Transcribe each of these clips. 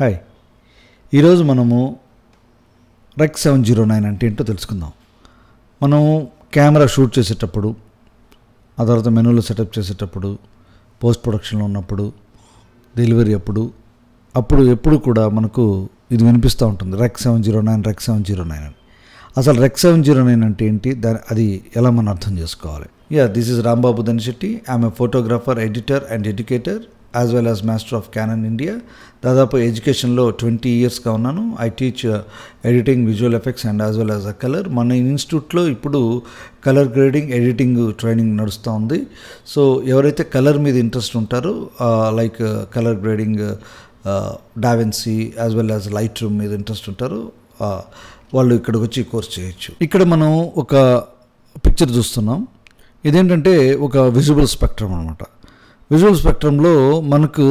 Hi. ఈరోజు మనము రెక్ సెవెన్ జీరో నైన్ అంటే ఏంటో తెలుసుకుందాం. మనం కెమెరా షూట్ చేసేటప్పుడు ఆ తర్వాత మెనూలో సెటప్ చేసేటప్పుడు పోస్ట్ ప్రొడక్షన్లో ఉన్నప్పుడు డెలివరీ అప్పుడు అప్పుడు ఎప్పుడు కూడా మనకు ఇది వినిపిస్తూ ఉంటుంది. Rec seven zero nine rec seven zero nine అని. అసలు రెక్ సెవెన్ జీరో నైన్ అంటే ఏంటి? దాని అది ఎలా మనం అర్థం చేసుకోవాలి? Yeah this is Rambabu Dhanishetti. I'm a photographer editor and educator. As well as master of Canon India దాదాపు ఎడ్యుకేషన్లో ట్వంటీ ఇయర్స్గా ఉన్నాను. I teach editing visual effects and as well as a colour మన ఇన్స్టిట్యూట్లో ఇప్పుడు కలర్ గ్రేడింగ్ ఎడిటింగ్ ట్రైనింగ్ నడుస్తూ ఉంది. So ఎవరైతే కలర్ మీద ఇంట్రెస్ట్ ఉంటారో like colour grading DaVinci as well as light room మీద ఇంట్రెస్ట్ ఉంటారో uh, వాళ్ళు ఇక్కడికి వచ్చి కోర్స్ చేయొచ్చు. ఇక్కడ మనం ఒక పిక్చర్ చూస్తున్నాం. ఇదేంటంటే ఒక విజిబుల్ స్పెక్ట్రమ్ అనమాట విజువల్ స్పెక్ట్రంలో మనకు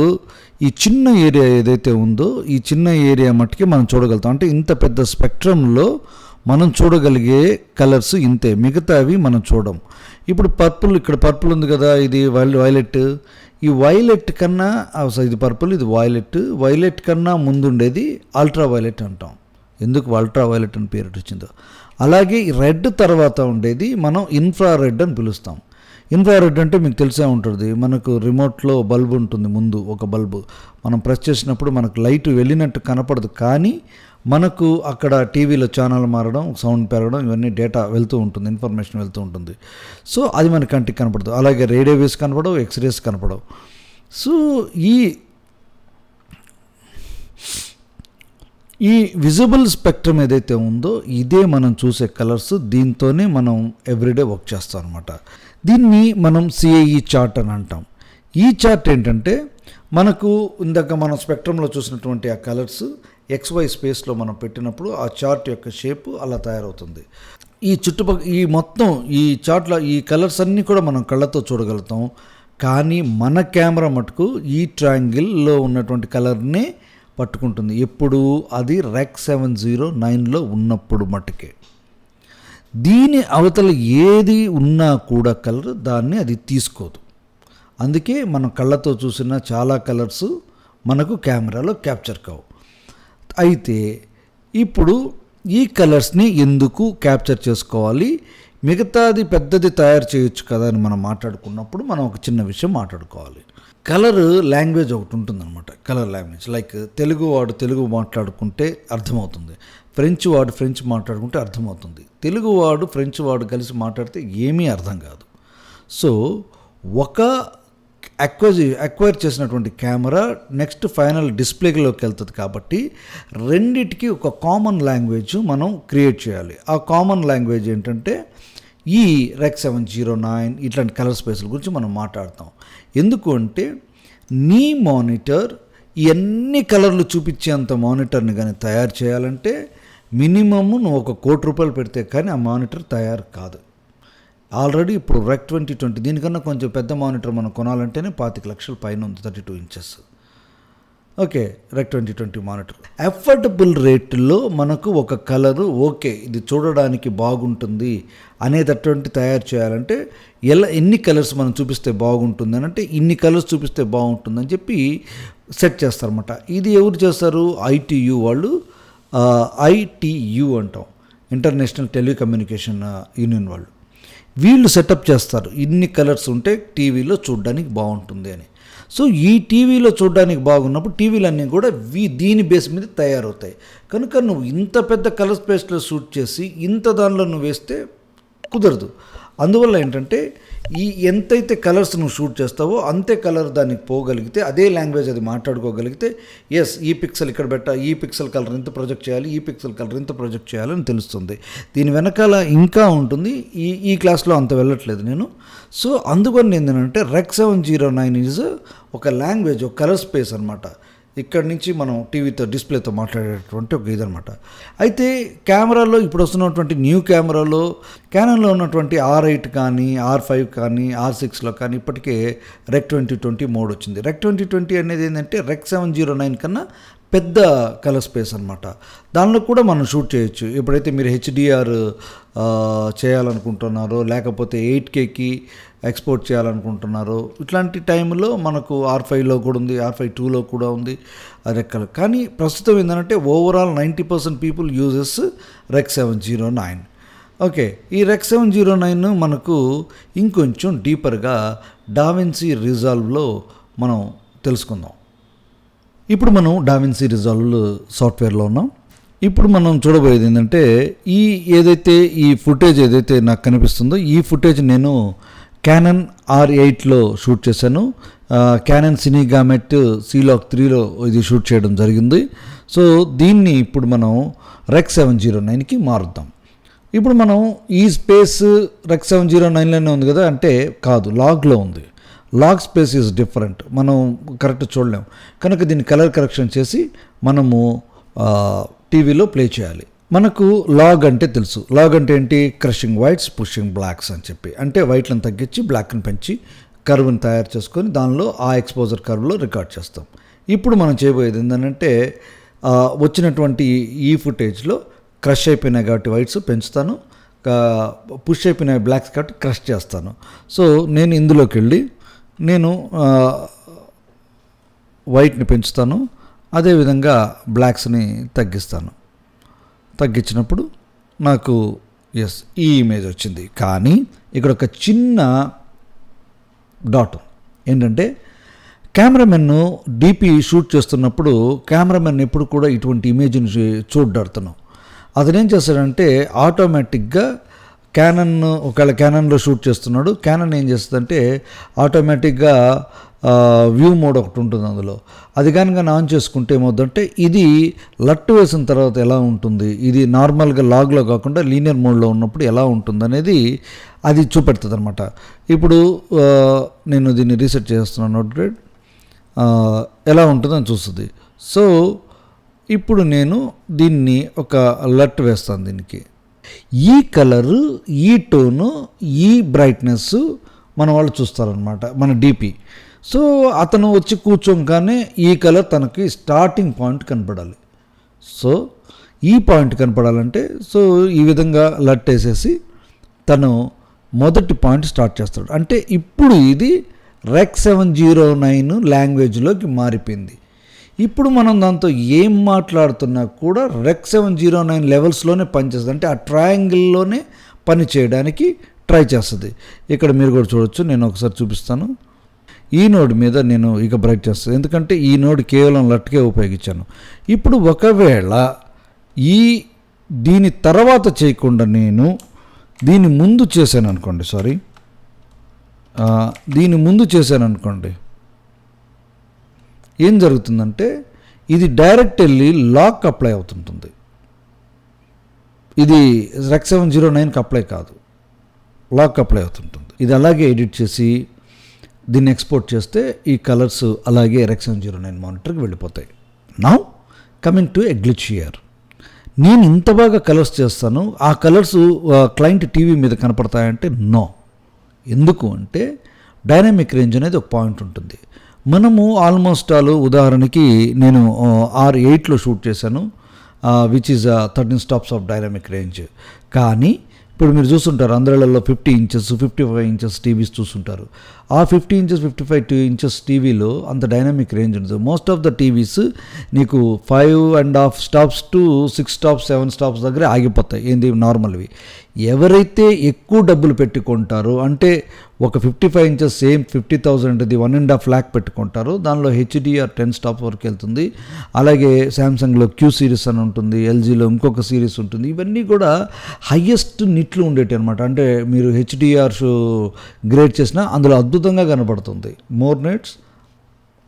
ఈ చిన్న ఏరియా ఏదైతే ఉందో ఈ చిన్న ఏరియా మట్టుకి మనం చూడగలుగుతాం. అంటే ఇంత పెద్ద స్పెక్ట్రంలో మనం చూడగలిగే కలర్స్ ఇంతే మిగతావి మనం చూడం. ఇప్పుడు పర్పుల్ ఇక్కడ పర్పుల్ ఉంది కదా ఇది వైలెట్. ఈ వైలెట్ కన్నా ఇది పర్పుల్ ఇది వైలెట్. వైలెట్ కన్నా ముందుండేది అల్ట్రా వైలెట్ అంటాం. ఎందుకు అల్ట్రా వైలెట్ అని పేరు వచ్చిందో అలాగే రెడ్ తర్వాత ఉండేది మనం ఇన్ఫ్రా రెడ్ అని పిలుస్తాం. ఇన్ఫ్రారెడ్ అంటే మీకు తెలిసే ఉంటుంది. మనకు రిమోట్లో బల్బ్ ఉంటుంది ముందు ఒక బల్బు. మనం ప్రెస్ చేసినప్పుడు మనకు లైట్ వెళ్ళినట్టు కనపడదు. కానీ మనకు అక్కడ టీవీలో ఛానల్ మారడం సౌండ్ పెరగడం ఇవన్నీ డేటా వెళ్తూ ఉంటుంది ఇన్ఫర్మేషన్ వెళ్తూ ఉంటుంది. సో అది మన కంటికి కనపడదు. అలాగే రేడియో వేవ్స్ కనపడవు ఎక్స్రేస్ కనపడవు. సో ఈ ఈ విజిబుల్ స్పెక్ట్రమ్ ఏదైతే ఉందో ఇదే మనం చూసే కలర్స్. దీంతోనే మనం ఎవ్రీడే వర్క్ చేస్తాం అనమాట దీన్ని మనం సిఐఈ చార్ట్ అని అంటాం. ఈ చార్ట్ ఏంటంటే మనకు ఇందాక మనం స్పెక్ట్రంలో చూసినటువంటి ఆ కలర్స్ ఎక్స్వై స్పేస్లో మనం పెట్టినప్పుడు ఆ చార్ట్ యొక్క షేప్ అలా తయారవుతుంది. ఈ చుట్టుపక్కల ఈ మొత్తం ఈ చార్ట్లో ఈ కలర్స్ అన్నీ కూడా మనం కళ్ళతో చూడగలుగుతాం. కానీ మన కెమెరా మటుకు ఈ ట్రయాంగిల్లో ఉన్నటువంటి కలర్నే పట్టుకుంటుంది. ఎప్పుడు? అది రెక్ సెవెన్ జీరో నైన్లో ఉన్నప్పుడు మటుకే. దీని అవతల ఏది ఉన్నా కూడా కలర్ దాన్ని అది తీసుకోదు. అందుకే మనం కళ్ళతో చూసిన చాలా కలర్స్ మనకు కెమెరాలో క్యాప్చర్ కావు. అయితే ఇప్పుడు ఈ కలర్స్ని ఎందుకు క్యాప్చర్ చేసుకోవాలి? మిగతాది పెద్దది తయారు చేయొచ్చు కదా అని మనం మాట్లాడుకున్నప్పుడు మనం ఒక చిన్న విషయం మాట్లాడుకోవాలి. కలర్ లాంగ్వేజ్ ఒకటి ఉంటుందన్నమాట. Colour language. లైక్ తెలుగు వాడు తెలుగు మాట్లాడుకుంటే అర్థమవుతుంది. ఫ్రెంచ్ వాడు ఫ్రెంచ్ మాట్లాడుకుంటే అర్థమవుతుంది. తెలుగు వాడు ఫ్రెంచ్ వాడు కలిసి మాట్లాడితే ఏమీ అర్థం కాదు. సో ఒక అక్వైజ్ అక్వైర్ చేసినటువంటి కెమెరా నెక్స్ట్ ఫైనల్ డిస్ప్లేలోకి వెళ్తుంది కాబట్టి రెండిటికి ఒక కామన్ లాంగ్వేజ్ మనం క్రియేట్ చేయాలి. ఆ కామన్ లాంగ్వేజ్ ఏంటంటే ఈ రెక్ సెవెన్ జీరో నైన్ ఇట్లాంటి కలర్ స్పేస్ల గురించి మనం మాట్లాడతాం. ఎందుకు అంటే నీ మానిటర్ ఎన్ని కలర్లు చూపించేంత మానిటర్ని కానీ తయారు చేయాలంటే మినిమమ్ నువ్వు ఒక కోటి రూపాయలు పెడితే కానీ ఆ మానిటర్ తయారు కాదు. ఆల్రెడీ ఇప్పుడు రెక్ ట్వంటీ ట్వంటీ దీనికన్నా కొంచెం పెద్ద మానిటర్ మనం కొనాలంటేనే పాతిక లక్షల పైన ఉంది thirty two inches. Okay rec twenty twenty monitor. Affordable రేట్లో మనకు ఒక కలరు ఓకే ఇది చూడడానికి బాగుంటుంది అనేటటువంటి తయారు చేయాలంటే ఎలా ఎన్ని కలర్స్ మనం చూపిస్తే బాగుంటుంది అని అంటే ఇన్ని కలర్స్ చూపిస్తే బాగుంటుందని చెప్పి సెట్ చేస్తారన్నమాట. ఇది ఎవరు చేస్తారు? ఐటీయు వాళ్ళు ఐటీయు అంటాం. ఇంటర్నేషనల్ టెలికమ్యూనికేషన్ యూనియన్ వాళ్ళు. వీళ్ళు సెటప్ చేస్తారు. ఇన్ని కలర్స్ ఉంటే టీవీలో చూడడానికి బాగుంటుంది అని. సో ఈ టీవీలో చూడడానికి బాగున్నప్పుడు టీవీలన్నీ కూడా వీ దీని బేస్ మీద తయారవుతాయి. కనుక నువ్వు ఇంత పెద్ద కలర్ స్పేస్లో షూట్ చేసి ఇంత దానిలో నువ్వు వేస్తే కుదరదు. అందువల్ల ఏంటంటే ఈ ఎంతైతే కలర్స్ నువ్వు షూట్ చేస్తావో అంతే కలర్ దానికి పోగలిగితే అదే లాంగ్వేజ్ అది మాట్లాడుకోగలిగితే ఎస్ ఈ పిక్సెల్ ఇక్కడ పెట్ట ఈ పిక్సెల్ కలర్ ఇంత ప్రొజెక్ట్ చేయాలి ఈ పిక్సెల్ కలర్ ఇంత ప్రొజెక్ట్ చేయాలని తెలుస్తుంది. దీని వెనకాల ఇంకా ఉంటుంది ఈ ఈ క్లాస్లో అంత వెళ్ళట్లేదు నేను. సో అందుకని ఏంటంటే rec seven zero nine is ఒక లాంగ్వేజ్ ఒక కలర్ స్పేస్ అనమాట ఇక్కడ నుంచి మనం టీవీతో డిస్ప్లేతో మాట్లాడేటువంటి ఒక ఇదనమాట అయితే కెమెరాలో ఇప్పుడు వస్తున్నటువంటి న్యూ కెమెరాలో క్యానన్లో ఉన్నటువంటి ఆర్ ఎయిట్ కానీ ఆర్ ఫైవ్ కానీ ఆర్ సిక్స్లో కానీ ఇప్పటికే రెక్ ట్వంటీ ట్వంటీ మోడ్ వచ్చింది. రెక్ ట్వంటీ ట్వంటీ అనేది ఏంటంటే రెక్ సెవెన్ జీరో నైన్ కన్నా పెద్ద కలర్ స్పేస్ అనమాట దానిలో కూడా మనం షూట్ చేయొచ్చు. ఎప్పుడైతే మీరు హెచ్డిఆర్ చేయాలనుకుంటున్నారో లేకపోతే ఎయిట్ కేకి ఎక్స్పోర్ట్ చేయాలనుకుంటున్నారో ఇట్లాంటి టైంలో మనకు ఆర్ ఫైవ్లో కూడా ఉంది ఆర్ ఫైవ్ టూలో కూడా ఉంది రెక్కలు కానీ ప్రస్తుతం ఏంటంటే overall ninety percent people uses rec seven zero nine. Okay ఈ రెక్ సెవెన్ జీరో నైన్ మనకు ఇంకొంచెం డీపర్గా డావిన్సీ రిజాల్వ్లో మనం తెలుసుకుందాం. ఇప్పుడు మనం డావిన్సీ రిజాల్వ్ సాఫ్ట్వేర్లో ఉన్నాం. ఇప్పుడు మనం చూడబోయేది ఏంటంటే ఈ ఏదైతే ఈ ఫుటేజ్ ఏదైతే నాకు కనిపిస్తుందో ఈ ఫుటేజ్ నేను క్యానన్ ఆర్ ఎయిట్లో షూట్ చేశాను. Canon cine gamut C Log త్రీలో ఇది షూట్ చేయడం జరిగింది. సో దీన్ని ఇప్పుడు మనం రెక్ సెవెన్ జీరో నైన్కి మారుద్దాం. ఇప్పుడు మనం ఈ స్పేస్ రెక్ సెవెన్ జీరో నైన్లోనే ఉంది కదా? అంటే కాదు లాగ్లో ఉంది. Log space is different. మనం కరెక్ట్ చూడలేం. కనుక దీన్ని కలర్ కరెక్షన్ చేసి మనము టీవీలో ప్లే చేయాలి. మనకు లాగ్ అంటే తెలుసు. లాగ్ అంటే ఏంటి? క్రషింగ్ వైట్స్ పుషింగ్ బ్లాక్స్ అని చెప్పి. అంటే వైట్లను తగ్గించి బ్లాక్ని పెంచి కర్వ్ని తయారు చేసుకొని దానిలో ఆ ఎక్స్పోజర్ కర్వ్లో రికార్డ్ చేస్తాం. ఇప్పుడు మనం చేయబోయేది ఏంటంటే వచ్చినటువంటి ఈ ఫుటేజ్లో క్రష్ అయిపోయినాయి కాబట్టి వైట్స్ పెంచుతాను. పుష్ అయిపోయినాయి బ్లాక్స్ కాబట్టి క్రష్ చేస్తాను. సో నేను ఇందులోకి వెళ్ళి నేను వైట్ని పెంచుతాను. అదేవిధంగా బ్లాక్స్ని తగ్గిస్తాను. తగ్గించినప్పుడు నాకు ఎస్ ఈ ఇమేజ్ వచ్చింది. కానీ ఇక్కడ ఒక చిన్న డాట్ ఏంటంటే కెమెరామెన్ను డీపీ షూట్ చేస్తున్నప్పుడు కెమెరామెన్ ఎప్పుడు కూడా ఇటువంటి ఇమేజ్ని చూడ్డాడుతున్నాం అతను ఏం చేస్తాడంటే ఆటోమేటిక్గా క్యానన్ ఒకవేళ క్యానన్లో షూట్ చేస్తున్నాడు. క్యానన్ ఏం చేస్తుందంటే ఆటోమేటిక్గా వ్యూ మోడ్ ఒకటి ఉంటుంది అందులో. అది కనుక ఆన్ చేసుకుంటే ఏమవుతుందంటే ఇది లట్టు వేసిన తర్వాత ఎలా ఉంటుంది? ఇది నార్మల్గా లాగ్లో కాకుండా లీనియర్ మోడ్లో ఉన్నప్పుడు ఎలా ఉంటుంది అనేది అది చూపెడుతుంది అనమాట ఇప్పుడు నేను దీన్ని రీసెట్ చేస్తున్నాను నోట్ గ్రేడ్ ఎలా ఉంటుందని చూస్తుంది. సో ఇప్పుడు నేను దీన్ని ఒక లట్ వేస్తాను దీనికి. ఈ కలరు ఈ టోను ఈ బ్రైట్నెస్ మన వాళ్ళు చూస్తారనమాట మన డిపి. సో అతను వచ్చి కూర్చోగానే ఈ కలర్ తనకి స్టార్టింగ్ పాయింట్ కనపడాలి. సో ఈ పాయింట్ కనపడాలంటే సో ఈ విధంగా లట్ వేసేసి తను మొదటి పాయింట్ స్టార్ట్ చేస్తాడు. అంటే ఇప్పుడు ఇది రెక్ సెవెన్ జీరో నైన్ లాంగ్వేజ్లోకి మారిపోయింది. ఇప్పుడు మనం దాంతో ఏం మాట్లాడుతున్నా కూడా రెక్ సెవెన్ జీరో నైన్ లెవెల్స్లోనే పనిచేస్తుంది. అంటే ఆ ట్రయాంగిల్లోనే పని చేయడానికి ట్రై చేస్తుంది. ఇక్కడ మీరు కూడా చూడొచ్చు నేను ఒకసారి చూపిస్తాను. ఈ నోడ్ మీద నేను ఇక బ్రైట్ చేస్తాను. ఎందుకంటే ఈ నోడ్ కేవలం లట్కే ఉపయోగించాను. ఇప్పుడు ఒకవేళ ఈ దీని తర్వాత చేయకుండా నేను దీని ముందు చేశాను అనుకోండి సారీ. దీని ముందు చేశాను అనుకోండి. ఏం జరుగుతుందంటే ఇది డైరెక్ట్ వెళ్ళి లాక్ అప్లై అవుతుంటుంది. ఇది రెక్ సెవెన్ జీరో నైన్కి అప్లై కాదు. లాక్ అప్లై అవుతుంటుంది. ఇది అలాగే ఎడిట్ చేసి దీన్ని ఎక్స్పోర్ట్ చేస్తే ఈ కలర్స్ అలాగే రెక్ సెవెన్ జీరో నైన్ మానిటర్కి వెళ్ళిపోతాయి. Now coming to a glitch year నేను ఇంత బాగా కలర్స్ చేస్తాను ఆ కలర్స్ క్లయింట్ టీవీ మీద కనపడతాయంటే నో. ఎందుకు అంటే డైనామిక్ రేంజ్ అనేది ఒక పాయింట్ ఉంటుంది. మనము ఆల్మోస్ట్ ఆల్ ఉదాహరణకి నేను ఆర్ ఎయిట్లో షూట్ చేశాను which is thirteen stops of dynamic range కానీ ఇప్పుడు మీరు చూస్తుంటారు అందరిలో fifty inches fifty five inches TVs చూస్తుంటారు. ఆ fifty inches fifty five two inches టీవీలో అంత డైనామిక్ రేంజ్ ఉంటుంది మోస్ట్ ఆఫ్ ద టీవీస్ నీకు five and half stops to six stops seven stops దగ్గర ఆగిపోతాయి. ఏంది? నార్మల్వి ఎవరైతే ఎక్కువ డబ్బులు పెట్టుకుంటారో అంటే ఒక fifty five inches same fifty thousand ఇది వన్ అండ్ హాఫ్ ల్యాక్ పెట్టుకుంటారు దానిలో హెచ్డిఆర్ టెన్ స్టాప్ వరకు వెళ్తుంది. అలాగే శాంసంగ్లో క్యూ సిరీస్ అని ఉంటుంది ఎల్జీలో ఇంకొక సిరీస్ ఉంటుంది. ఇవన్నీ కూడా హయ్యెస్ట్ నిట్లు ఉండేటి అనమాట అంటే మీరు హెచ్డిఆర్ గ్రేడ్ చేసినా అందులో అద్భుతంగా కనపడుతుంది more nits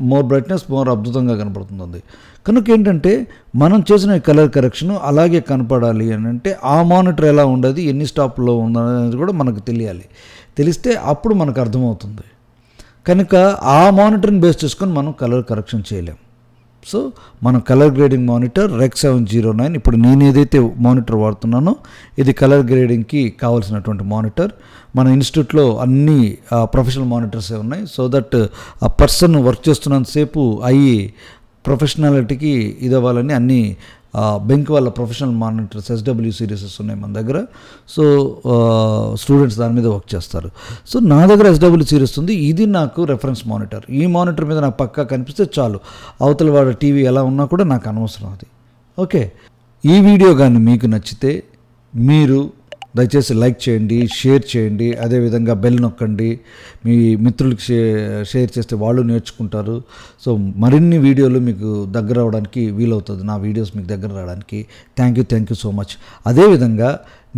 more brightness more అద్భుతంగా కనపడుతుంది కనుక ఏంటంటే మనం చేసిన కలర్ కరెక్షన్ అలాగే కనపడాలి అని అంటే ఆ మానిటర్ ఎలా ఉండదు ఎన్ని స్టాప్లో ఉందనేది కూడా మనకు తెలియాలి. తెలిస్తే అప్పుడు మనకు అర్థమవుతుంది. కనుక ఆ మానిటర్ని బేస్ చేసుకొని మనం కలర్ కరెక్షన్ చేయలేం. సో మనం colour grading monitor rec seven zero nine ఇప్పుడు నేను ఏదైతే మానిటర్ వాడుతున్నానో ఇది కలర్ గ్రేడింగ్కి కావాల్సినటువంటి మానిటర్ మన ఇన్స్టిట్యూట్లో అన్ని ప్రొఫెషనల్ మానిటర్సే ఉన్నాయి. సో దట్ ఆ పర్సన్ వర్క్ చేస్తున్నంతసేపు అయ్యి ప్రొఫెషనాలిటీకి ఇదవ్వాలని అన్ని బెంక్ వాళ్ళ ప్రొఫెషనల్ మానిటర్స్ ఎస్డబ్ల్యూ సిరీసెస్ ఉన్నాయి మన దగ్గర. సో స్టూడెంట్స్ దాని మీద వర్క్ చేస్తారు. సో నా దగ్గర ఎస్డబ్ల్యూ సిరీస్ ఉంది. ఇది నాకు రెఫరెన్స్ మానిటర్ ఈ మానిటర్ మీద నాకు పక్కా కనిపిస్తే చాలు. అవతల వాడు టీవీ ఎలా ఉన్నా కూడా నాకు అనవసరం అది. ఓకే. ఈ వీడియో కానీ మీకు నచ్చితే మీరు దయచేసి లైక్ చేయండి షేర్ చేయండి అదేవిధంగా బెల్ నొక్కండి. మీ మిత్రులకి షే షేర్ చేస్తే వాళ్ళు నేర్చుకుంటారు. సో మరిన్ని వీడియోలు మీకు దగ్గర అవడానికి వీలవుతుంది. నా వీడియోస్ మీకు దగ్గర రావడానికి. Thank you thank you so much అదేవిధంగా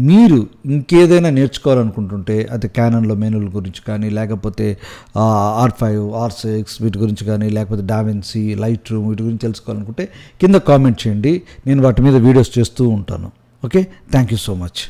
మీరు ఇంకేదైనా నేర్చుకోవాలనుకుంటుంటే అది క్యానన్లో మెనూల గురించి కానీ లేకపోతే ఆర్ ఫైవ్ ఆర్ సిక్స్ వీటి గురించి కానీ లేకపోతే డావెన్సీ లైట్ రూమ్ వీటి గురించి తెలుసుకోవాలనుకుంటే కింద కామెంట్ చేయండి. నేను వాటి మీద వీడియోస్ చేస్తూ ఉంటాను. Okay? Thank you so much